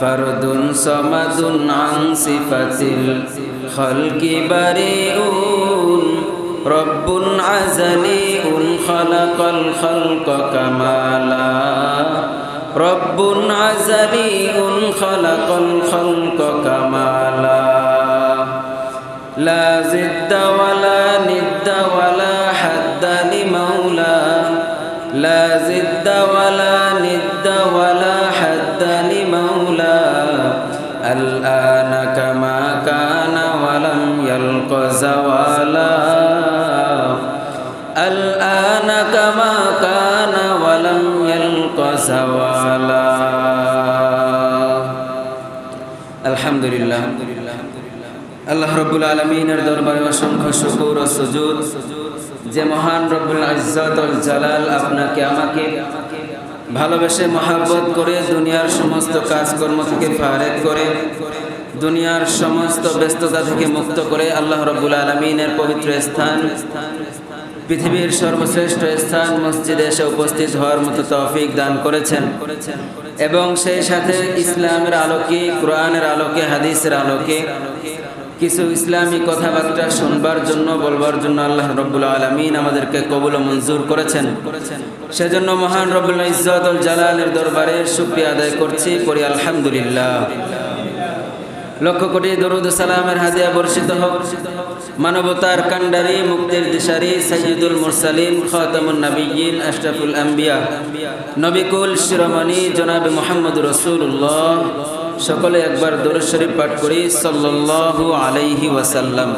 فرد صمد عن صفة الخلق بريء رب عزلي خلق الخلق كمالا رب عزلي خلق الخلق كمالا لا زد ولا ند ولا حد لمولى لا زد ولا ند ولا الآن كما كان ولم يلق زوالا الآن كما كان ولم يلق زوالا الحمد لله আল্লাহ রব্বুল আলমিনের দরবারে অসংখ্য শুকুর ও সুজুদ যে মহান রব্বুল ইজ্জত জালাল আপনাকে আমাকে ভালোবেসে মহাব্বত করে দুনিয়ার সমস্ত কাজকর্ম থেকে ফারেক করে, দুনিয়ার সমস্ত ব্যস্ততা থেকে মুক্ত করে আল্লাহ রব্বুল আলমিনের পবিত্র স্থান, পৃথিবীর সর্বশ্রেষ্ঠ স্থান মসজিদে এসে উপস্থিত হওয়ার মতো তৌফিক দান করেছেন। এবং সেই সাথে ইসলামের আলোকে, কোরআনের আলোকে, হাদিসের আলোকে কিছু ইসলামী কথাবার্তা শুনবার জন্য, বলবার জন্য আল্লাহ রব্বুল আলমিন আমাদেরকে কবুল মঞ্জুর করেছেন। সেজন্য মহান রব্বুল ইজ্জতুল জালালের দরবারে শুক্রিয়া আদায় করছি পড়ি আলহামদুলিল্লাহ। লক্ষ কোটি দরুদ সালামের হাদিয়া বর্ষিত হোক। মানবতার কান্ডারি মুক্তির দিশারি সৈয়দুল মুরসালিন, খাতামুন নবীন আশরাফুল আম্বিয়া। নবিকুল শিরোমণি জনাব মোহাম্মদ রসুল্লাহ সকলে একবার দরুদ শরীফ পাঠ করি সাল্লাল্লাহু আলাইহি ওয়াসাল্লাম।